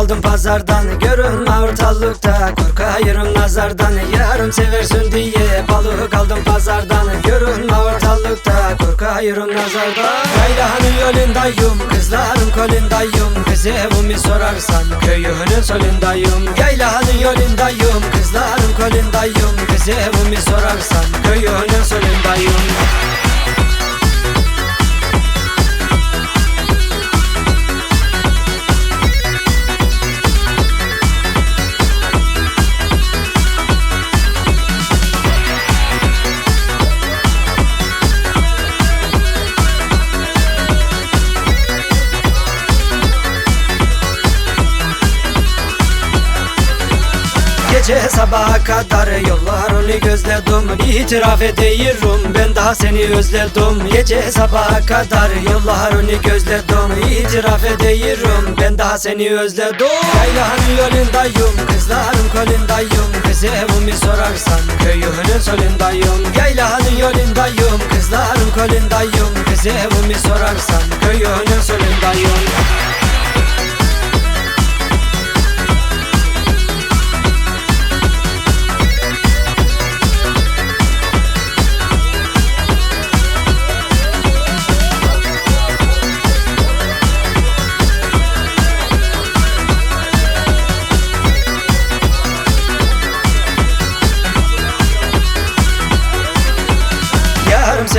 aldım pazardan. Görünme ortalıkta korkayırım nazardan. Yarım seversin diye balık aldım pazardan. Görünme ortalıkta korkayırım nazardan. Yaylahanın yolundayım kızların kolundayım. Kız evimi sorarsan köyünün solundayım. Yaylahanın yolundayım kızların kolundayım. Kız evimi sorarsan köyünün solundayım Gece sabaha kadar yollarını gözledim. İtiraf edeyim ben daha seni özledim. Gece sabaha kadar yollarını gözledim. İtiraf edeyim ben daha seni özledim. Yaylanın yolundayım kızların kolundayım. Kız evimi sorarsan köyünün solundayım. Yaylanın yolundayım kızların kolundayım. Kız evimi sorarsan köyünün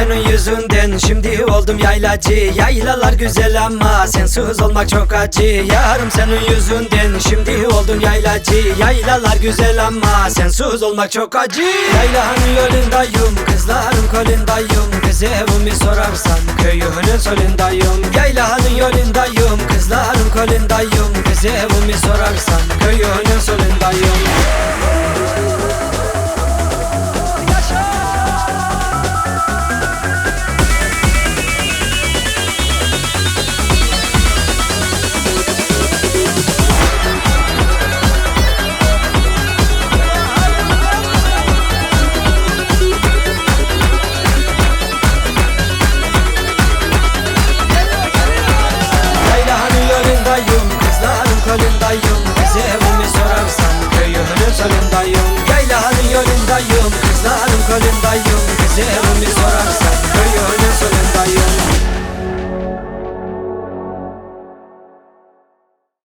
senin yüzünden. Şimdi oldum yaylacı Yaylalar güzel ama sensiz olmak çok acı. Yarım senin yüzünden. Şimdi oldum yaylacı Yaylalar güzel ama sensiz olmak çok acı. Yaylanın yolundayım kızların kolundayım. Kız evimi sorarsan köyünün solundayım. Yaylanın yolundayım kızların kolundayım. Kız evimi sorarsan köyünün solundayım